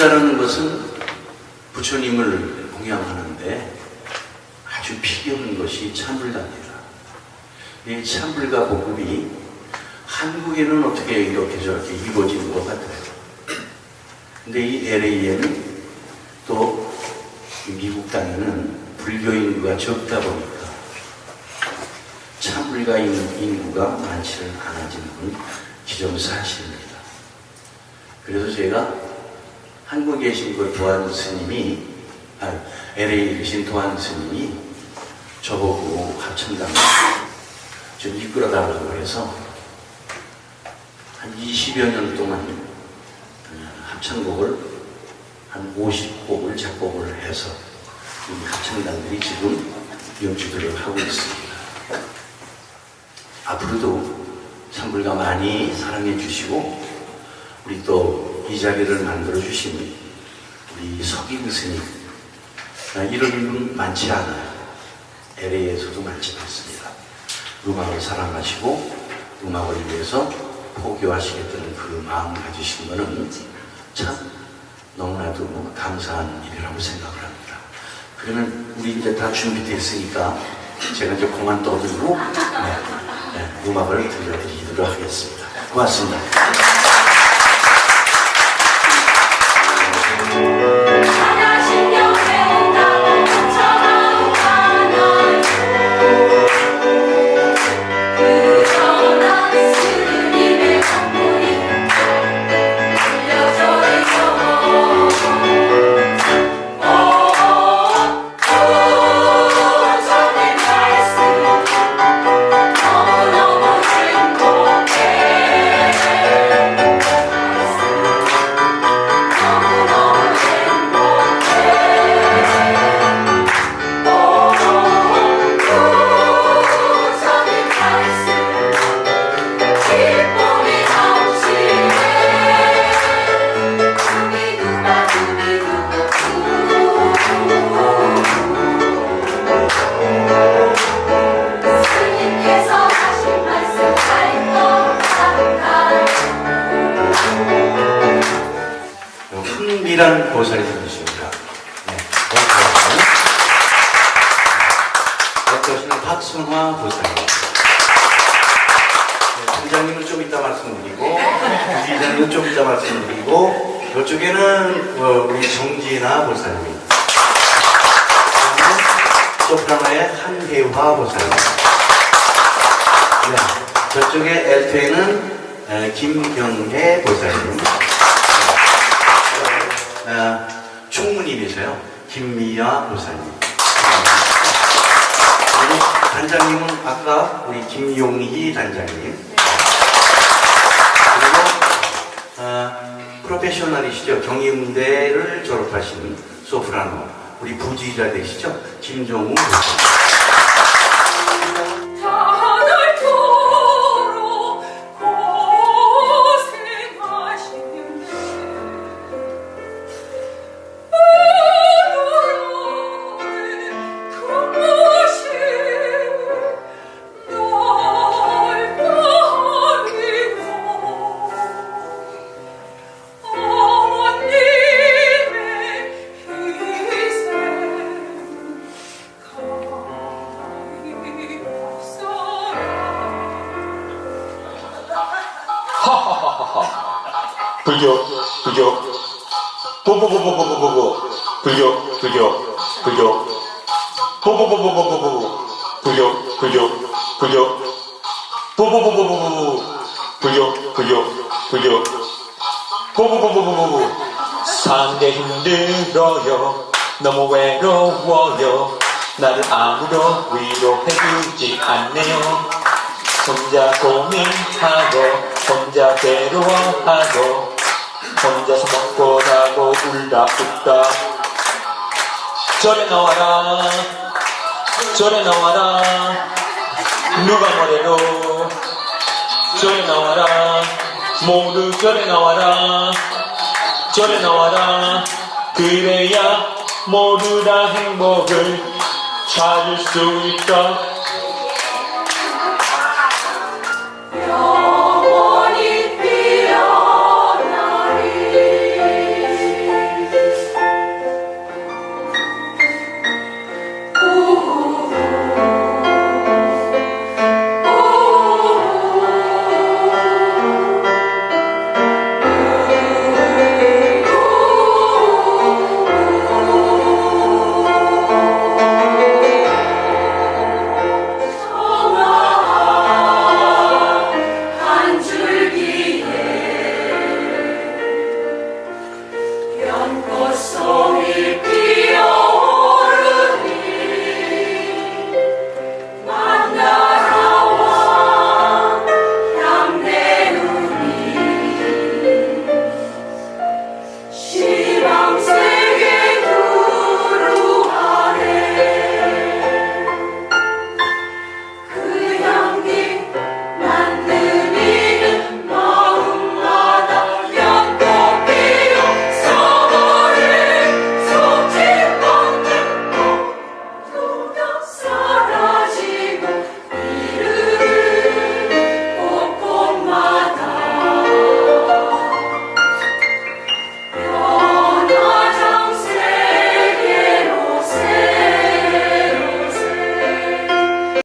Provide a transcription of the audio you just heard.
참불가라는 것은 부처님을 공양하는데 아주 필요한 것이 참불가입니다. 이 참불가 복음이 한국에는 어떻게 이렇게 저렇게 이루어지는 것 같아요. 근데 이 LA에는 또 미국 땅에는 불교 인구가 적다 보니까 참불가 인구가 많지는 않아지는 건 기정사실입니다. 그래서 제가 한국에 계신 그 도안 스님이, 아, LA에 계신 도안 스님이 저보고 합창단을 좀 이끌어 달라고 해서 한 20여 년 동안 어, 합창곡을 한 50곡을 작곡을 해서 이 합창단들이 지금 연주들을 하고 있습니다. 앞으로도 참불가 많이 사랑해 주시고 우리 또 이 자리를 만들어 주신 우리 석임 스님 아, 이런 분 많지 않아요. LA에서도 많지 않습니다. 음악을 사랑하시고 음악을 위해서 포교하시겠다는 그 마음 가지신 것은 참 너무나도 감사한 일이라고 생각을 합니다. 그러면 우리 이제 다 준비됐으니까 제가 이제 그만 떠들고 네, 네, 음악을 들려드리도록 하겠습니다. 고맙습니다. 박순화 보살입니다. 네, 팀장님은 좀 이따 말씀드리고, 부기장님은 좀 이따 말씀드리고, 이쪽에는 어, 우리 정진아 보살님. 소프라노의 한혜화 보살님. 네, 저쪽에 엘트에는 에, 김경혜 보살님. 아, 총무님이세요. 김미아 보살님. 단장님은 아까 우리 김용희 단장님. 그리고 아, 프로페셔널이시죠. 경희문대를 졸업하신 소프라노. 우리 부지자 되시죠. 김종우 불교, 불교, 보보보보보보보보, 불교, 불교, 불교, 보보보보보보보, 불교, 불교, 불교, 보보보보보보, 불교, 불교, 불교, 보보보보보보. 산게 힘들어요, 너무 외로워요, 나를 아무도 위로해주지 않네요. 혼자 고민하고 혼자 괴로워하고 혼자서 먹고 자고 울다 웃다. 저리 나와라. 저리 나와라. 누가 뭐래도. 저리 나와라. 모두 저리 나와라. 저리 나와라. 그래야 모두 다 행복을 찾을 수 있다